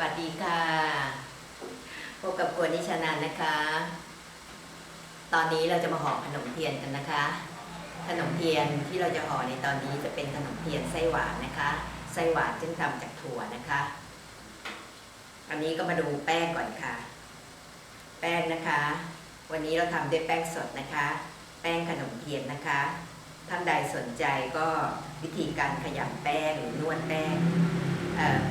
วัสดีค่ะ พบกับกวนนิชานันนะคะ ตอนนี้เราจะมาห่อขนมเทียนกันนะคะ ขนมเทียนที่เราจะห่อในตอนนี้จะเป็นขนมเทียนไส้หวานนะคะ ไส้หวานซึ่งทำจากถั่วนะคะ อันนี้ก็มาดูแป้งก่อนค่ะ แป้งนะคะ วันนี้เราทำด้วยแป้งสดนะคะ แป้งขนมเทียนนะคะ ท่านใดสนใจก็วิธีการขยำแป้งหรือนวดแป้ง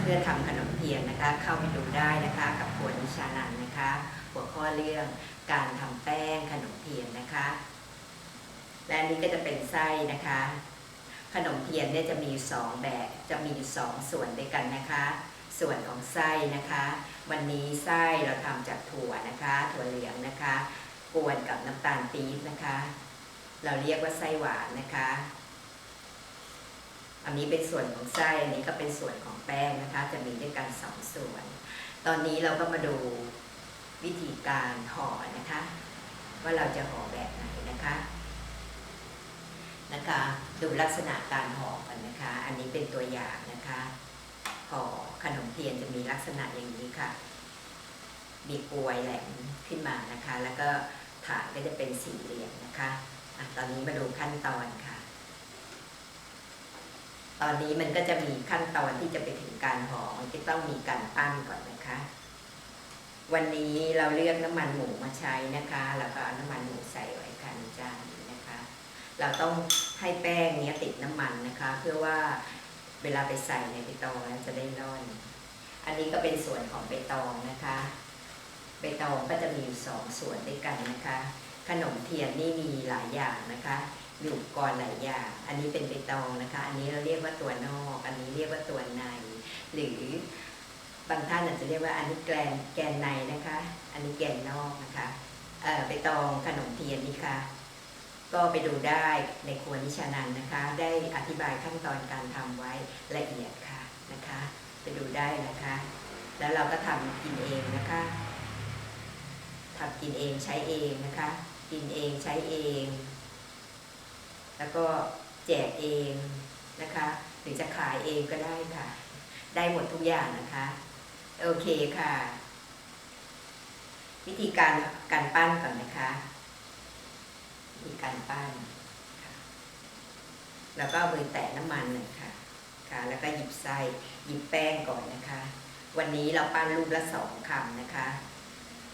เพื่อทำขนมเทียนนะคะ เข้าไปดูได้นะคะกับครัวนิชานันนะคะ หัวข้อเรื่องการทำแป้งขนมเทียนนะคะ และนี้ก็จะเป็นไส้นะคะ ขนมเทียนเนี่ยจะมีสองแบบจะมีอยู่สองส่วนด้วยกันนะคะ ส่วนของไส้นะคะ วันนี้ไส้เราทำจากถั่วนะคะ ถั่วเหลืองนะคะกวนกับน้ำตาลปี๊บนะคะ เราเรียกว่าไส้หวานนะคะ อันนี้เป็นส่วนของไส้ อันนี้ก็เป็นส่วนของแป้งนะคะ จะมีด้วยกันสองส่วน ตอนนี้เราก็มาดูวิธีการห่อนะคะ ว่าเราจะห่อแบบไหนนะคะนะคะ ดูลักษณะการห่อกันนะคะ อันนี้เป็นตัวอย่างนะคะห่อขนมเทียนจะมีลักษณะอย่างนี้ค่ะ มีกลวยแหลมขึ้นมานะคะ แล้วก็ฐานก็จะเป็นสี่เหลี่ยมนะคะอะตอนนี้มาดูขั้นตอนค่ะ ตอนนี้มันก็จะมีขั้นตอนที่จะไปถึงการห่อมันก็ต้องมีการปั้นก่อนนะคะ วันนี้เราเลือกน้ำมันหมูมาใช้นะคะ แล้วก็น้ำมันหมูใส่ไว้ค่ะในจานนี้นะคะ เราต้องให้แป้งเนี้ยติดน้ำมันนะคะ เพื่อว่าเวลาไปใส่ในใบตองจะได้ร่อน อันนี้ก็เป็นส่วนของใบตองนะคะใบตองก็จะมีอยู่สองส่วนด้วยกันนะคะ ขนมเทียนนี่มีหลายอย่างนะคะ อุปกรณ์หลายอย่าง อันนี้เป็นใบตองนะคะ อันนี้เราเรียกว่าตัวนอก อันนี้เรียกว่าตัวใน หรือบางท่านอาจจะเรียกว่าอันนี้แกนแกนในนะคะ อันนี้แกนนอกนะคะเอ่อใบตองขนมเทียนนี่ค่ะ ก็ไปดูได้ในครัวนิชานันนะคะ ได้อธิบายขั้นตอนการทำไว้ละเอียดค่ะนะคะ ไปดูได้นะคะ แล้วเราก็ทำกินเองนะคะทำกินเองใช้เองนะคะ กินเองใช้เอง แล้วก็แจกเองนะคะ หรือจะขายเองก็ได้ค่ะ ได้หมดทุกอย่างนะคะ โอเคค่ะ วิธีการการปั้นก่อนนะคะ วิธีการปั้นแล้วก็มือแตะน้ำมันหน่อยค่ะ ค่ะ แล้วก็หยิบไส้หยิบแป้งก่อนนะคะ วันนี้เราปั้นลูกละสองคำนะคะ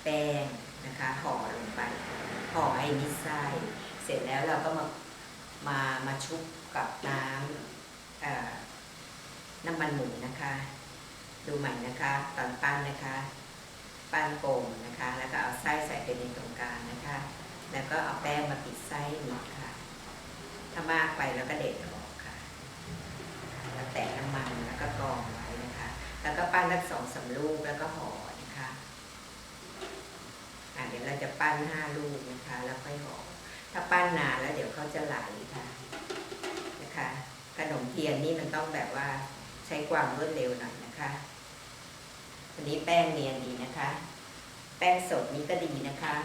แป้งนะคะห่อลงไปห่อให้มิดไส้เสร็จแล้วเราก็มา มามาชุบกับน้ำน้ำมันหมูนะคะ ดูใหม่นะคะตอนปั้นนะคะปั้นโป่งนะคะ แล้วก็เอาไส้ใส่ไปในตรงกลางนะคะ แล้วก็เอาแป้งมาปิดไส้นิดค่ะ ถ้ามากไปแล้วก็เด็ดออกค่ะ แล้วแตะน้ำมันแล้วก็กรองไว้นะคะ แล้วก็ปั้นสักสองสามลูกแล้วก็ห่อนะคะอะเดี๋ยวเราจะปั้นห้าลูกนะคะ แล้วค่อยห่อ ถ้าปั้นนานแล้วเดี๋ยวเขาจะไหลค่ะนะคะ ขนมเทียนนี่มันต้องแบบว่าใช้ความรวดเร็วหน่อยนะคะวันนี้แป้งเนียนดีนะคะ แป้งสดนี้ก็ดีนะคะ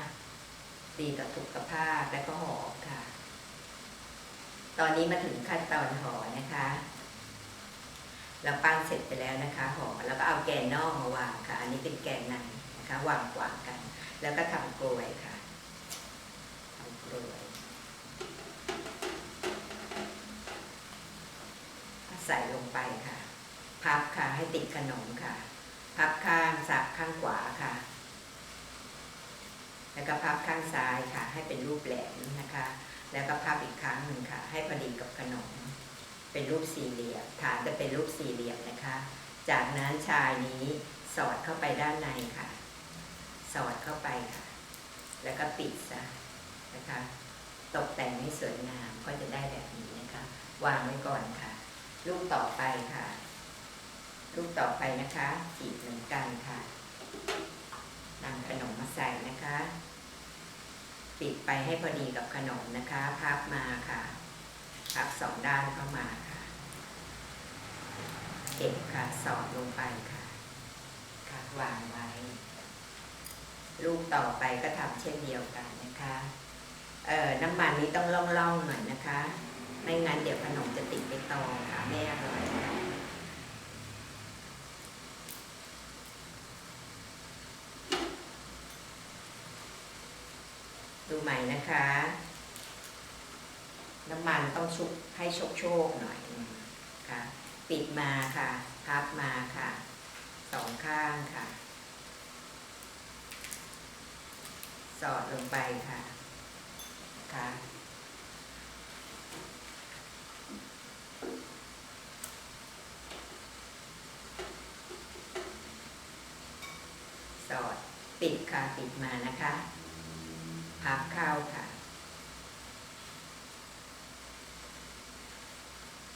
ดีต่อสุขภาพและก็หอมค่ะ ตอนนี้มาถึงขั้นตอนห่อนะคะเราปั้นเสร็จไปแล้วนะคะห่อแล้วก็เอาแกนนอกมาวางค่ะ อันนี้เป็นแกนในนะคะวางขวางกัน แล้วก็ทำกลวยค่ะทำกลวยใส่ลงไปค่ะ พับค่ะให้ติด ขนมค่ะ พับข้างสักข้างขวาค่ะ แล้วก็พับข้างซ้ายค่ะ ให้เป็นรูปแหลมนะคะ แล้วก็พับอีกครั้งหนึ่งค่ะ ให้พอดีกับขนม เป็นรูปสี่เหลี่ยม ฐานจะเป็นรูปสี่เหลี่ยมนะคะ จากนั้นชายนี้สอดเข้าไปด้านในค่ะ สอดเข้าไปค่ะ แล้วก็ปิดซะนะคะ ตกแต่งให้สวยงามก็จะได้แบบนี้นะคะ วางไว้ก่อนค่ะลูกต่อไปค่ะ ลูกต่อไปนะคะจีบเหมือนกันค่ะนำขนมมาใส่นะคะ ปิดไปให้พอดีกับขนมนะคะพับมาค่ะพับสองด้านเข้ามาค่ะเก็บค่ะสอดลงไปค่ะค่ะวางไว้ ลูกต่อไปก็ทำเช่นเดียวกันนะคะเอ่อน้ำมันนี้ต้องล่องๆหน่อยนะคะ ไม่งั้นเดี๋ยวขนมจะติดไปตองค่ะไม่อร่อย ดูใหม่ นะคะ น้ำมันต้องชุบให้โชกโชกๆหน่อยค่ะ ปิดมาค่ะ พับมาค่ะ สองข้างค่ะ สอดลงไปค่ะ ค่ะสอดปิดค่ะปิดมานะคะ พับข้าวค่ะ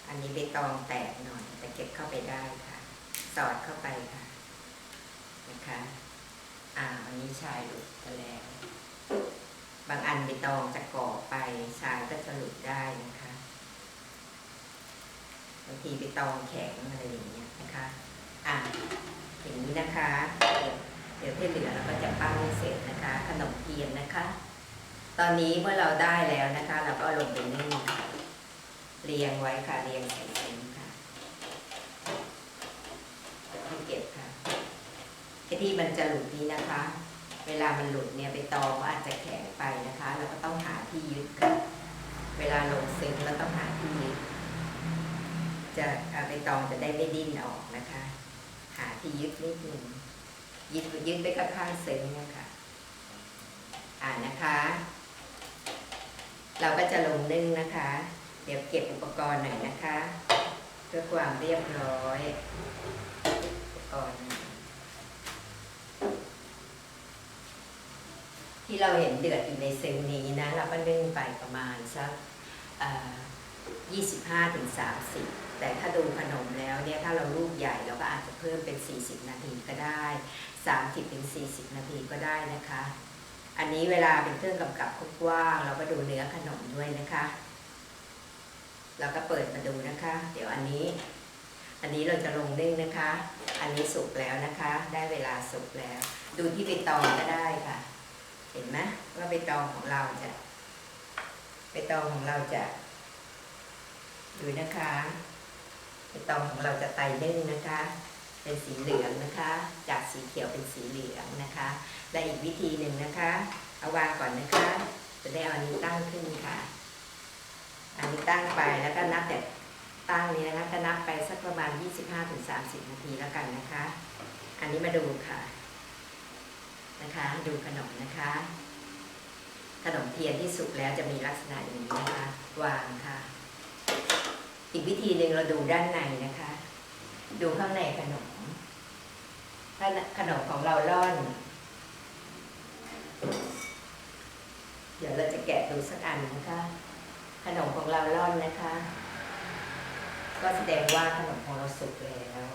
อันนี้ใบตองแตกหน่อย แต่เก็บเข้าไปได้ค่ะ สอดเข้าไปค่ะ นะคะ อ่าอันนี้ชายหลุดไปแล้ว บางอันใบตองจะก่อไปชายก็จะหลุดได้นะคะบางทีใบตองแข็งอะไรอย่างเงี้ยนะคะ อ่าอย่างนี้นะคะ เดี๋ยวที่เหลือเราก็จะปั้นเสร็จนะคะ ขนมเทียนนะคะ ตอนนี้เมื่อเราได้แล้วนะคะ เราก็ลงไปนึ่งค่ะเรียงไว้ค่ะเรียงใส่ถุงค่ะให้เก็บค่ะไอ้ที่มันจะหลุดนี้นะคะ เวลามันหลุดเนี่ยไปตอก็อาจจะแข็งไปนะคะ เราก็ต้องหาที่ยึดค่ะเวลาลงซึ้งเราต้องหาที่ยึดจะเอาไปตองจะได้ไม่ดิ้นออกนะคะ หาที่ยึดนิดหนึ่งยึดยึดไปกับข้างซึ้งนี่ยค่ะอ่านะคะ เราก็จะลงนึ่งนะคะ เดี๋ยวเก็บอุปกรณ์หน่อยนะคะ เพื่อความเรียบร้อยอุปกรณ์ที่เราเห็นเดือดอยู่ในซึ้งนี้นะเราก็นึ่งไปประมาณสักยี่สิบห้าถึงสามสิบแต่ถ้าดูขนมแล้วเนี่ยถ้าเราลูกใหญ่เราก็อาจจะเพิ่มเป็น 40 นาทีก็ได้ 30ถึง40 นาทีก็ได้นะคะ อันนี้เวลาเป็นเครื่องกำกับกว้างเราก็ดูเนื้อขนมด้วยนะคะเราก็เปิดมาดูนะคะ เดี๋ยวอันนี้ อันนี้เราจะลงนึ่งนะคะ อันนี้สุกแล้วนะคะ ได้เวลาสุกแล้ว ดูที่ใบตองก็ได้ค่ะ เห็นไหมว่าใบตองของเราจะใบตองของเราจะดูนะคะใบตองของเราจะไตนึ่งนะคะ เป็นสีเหลืองนะคะ จากสีเขียวเป็นสีเหลืองนะคะ และอีกวิธีหนึ่งนะคะ เอาวางก่อนนะคะ จะได้เอาอันนี้ตั้งขึ้นค่ะ อันนี้ตั้งไปแล้วก็นับแบบตั้งนี้นะคะก็นับไปสักประมาณ 25-30 นาทีแล้วกันนะคะ อันนี้มาดูค่ะนะคะดูขนมนะคะ ขนมเทียนที่สุกแล้วจะมีลักษณะอย่างนี้นะคะ วางค่ะ อีกวิธีหนึ่งเราดูด้านในนะคะ ดูข้างในขนม ถ้าขนมของเราล่อน เดี๋ยวเราจะแกะดูสักอันนะคะ ขนมของเราล่อนนะคะ ก็แสดงว่าขนมของเราสุกแล้ว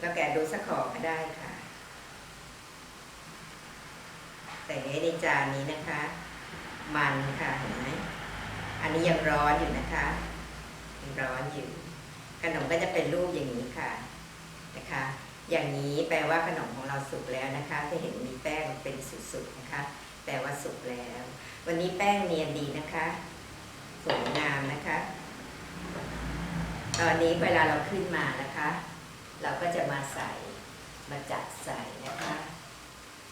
เราแกะดูสักขอก็ได้ค่ะ แต่ในจานนี้นะคะ มันค่ะเห็นไหมอันนี้ยังร้อนอยู่นะคะยังร้อนอยู่ ขนมก็จะเป็นรูปอย่างนี้ค่ะนะคะ อย่างนี้แปลว่าขนมของเราสุกแล้วนะคะที่เห็นมีแป้งเป็นสุดๆนะคะ แปลว่าสุกแล้ว วันนี้แป้งเนียนดีนะคะสวยงามนะคะ ตอนนี้เวลาเราขึ้นมานะคะ เราก็จะมาใส่มาจัดใส่นะคะ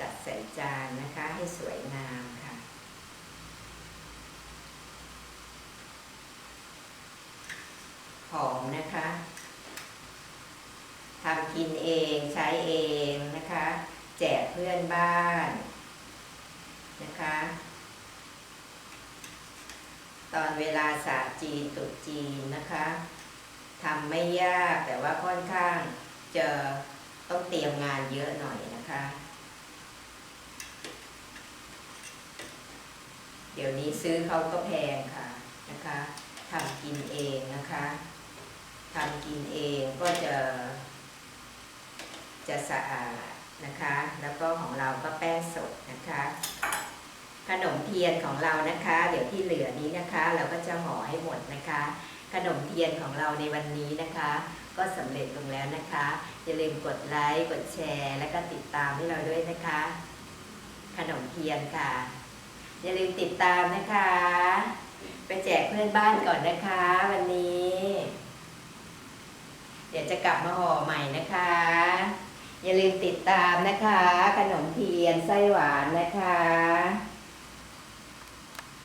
จัดใส่จานนะคะให้สวยงามค่ะ หอมนะคะทำกินเองใช้เองนะคะ แจกเพื่อนบ้านนะคะ ตอนเวลาศาสตร์จีนตรุษจีนนะคะทำไม่ยากแต่ว่าค่อนข้างจะต้องเตรียมงานเยอะหน่อยนะคะ เดี๋ยวนี้ซื้อเขาก็แพงค่ะนะคะทำกินเองนะคะทำกินเองก็จะ จะสะอาดนะคะ แล้วก็ของเราก็แป้งสดนะคะ ขนมเทียนของเรานะคะ เดี๋ยวที่เหลือนี้นะคะ เราก็จะห่อให้หมดนะคะ ขนมเทียนของเราในวันนี้นะคะ ก็สำเร็จลงแล้วนะคะ อย่าลืมกดไลค์กดแชร์ และก็ติดตามให้เราด้วยนะคะ ขนมเทียนค่ะ อย่าลืมติดตามนะคะ ไปแจกเพื่อนบ้านก่อนนะคะ วันนี้ เดี๋ยวจะกลับมาห่อใหม่นะคะ อย่าลืมติดตามนะคะ ขนมเทียนไส้หวานนะคะ